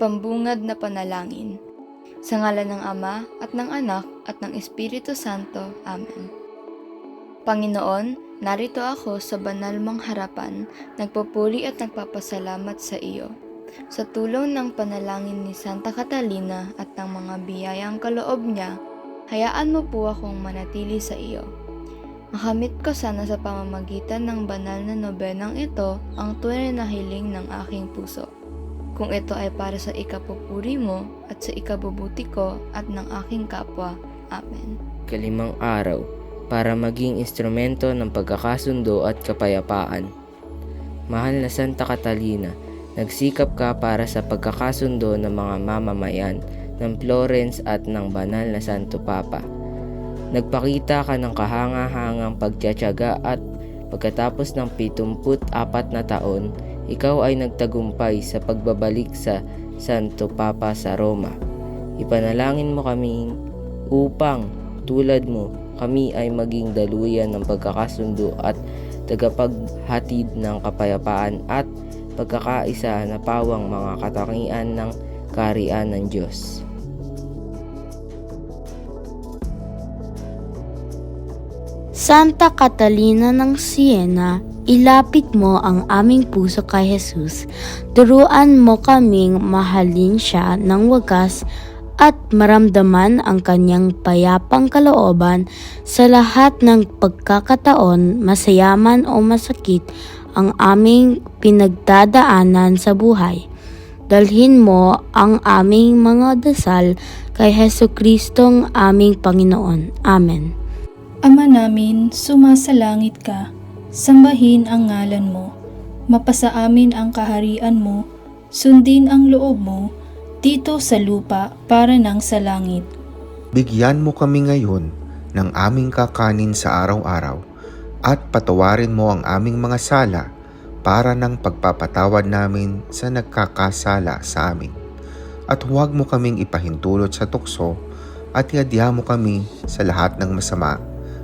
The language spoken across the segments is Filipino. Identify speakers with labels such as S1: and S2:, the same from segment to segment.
S1: Pambungad na panalangin. Sa ngalan ng Ama at ng Anak at ng Espiritu Santo. Amen. Panginoon, narito ako sa banal mong harapan, nagpupuri at nagpapasalamat sa iyo. Sa tulong ng panalangin ni Santa Catalina at ng mga biyayang kaloob niya, hayaan mo po akong manatili sa iyo. Makamit ko sana sa pamamagitan ng banal na nobenang ito ang tunay na hiling ng aking puso. Kung ito ay para sa ikapupuri mo at sa ikabubuti ko at ng aking kapwa. Amen.
S2: kalimang araw para maging instrumento ng pagkakasundo at kapayapaan. Mahal na Santa Catalina, nagsikap ka para sa pagkakasundo ng mga mamamayan ng Florence at ng banal na Santo Papa. Nagpakita ka ng kahanga-hangang pagtsatsaga at pagkatapos ng 74 na taon, ikaw ay nagtagumpay sa pagbabalik sa Santo Papa sa Roma. Ipanalangin mo kaming upang tulad mo kami ay maging daluyan ng pagkakasundo at tagapaghatid ng kapayapaan at pagkakaisa na pawang mga katangian ng karian ng Diyos.
S3: Santa Catalina ng Siena, ilapit mo ang aming puso kay Jesus. Turuan mo kaming mahalin siya ng wagas at maramdaman ang kanyang payapang kalooban sa lahat ng pagkakataon, masayaman o masakit ang aming pinagdadaanan sa buhay. Dalhin mo ang aming mga dasal kay Heso Kristong aming Panginoon. Amen.
S4: Ama namin, sumasalangit ka. Sambahin ang ngalan mo. Mapasa amin ang kaharian mo. Sundin ang loob mo dito sa lupa para nang sa langit.
S5: Bigyan mo kami ngayon ng aming kakanin sa araw-araw at patawarin mo ang aming mga sala para ng pagpapatawad namin sa nagkakasala sa amin. At huwag mo kaming ipahintulot sa tukso at iadya mo kami sa lahat ng masama.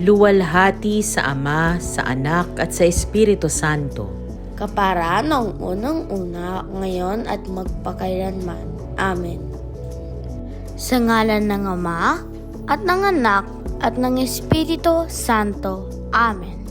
S6: Luwalhati sa Ama, sa Anak at sa Espiritu Santo.
S7: kapara noong unang-una, ngayon at magpakailanman. Amen.
S3: Sa ngalan ng Ama, at ng Anak, at ng Espiritu Santo. Amen.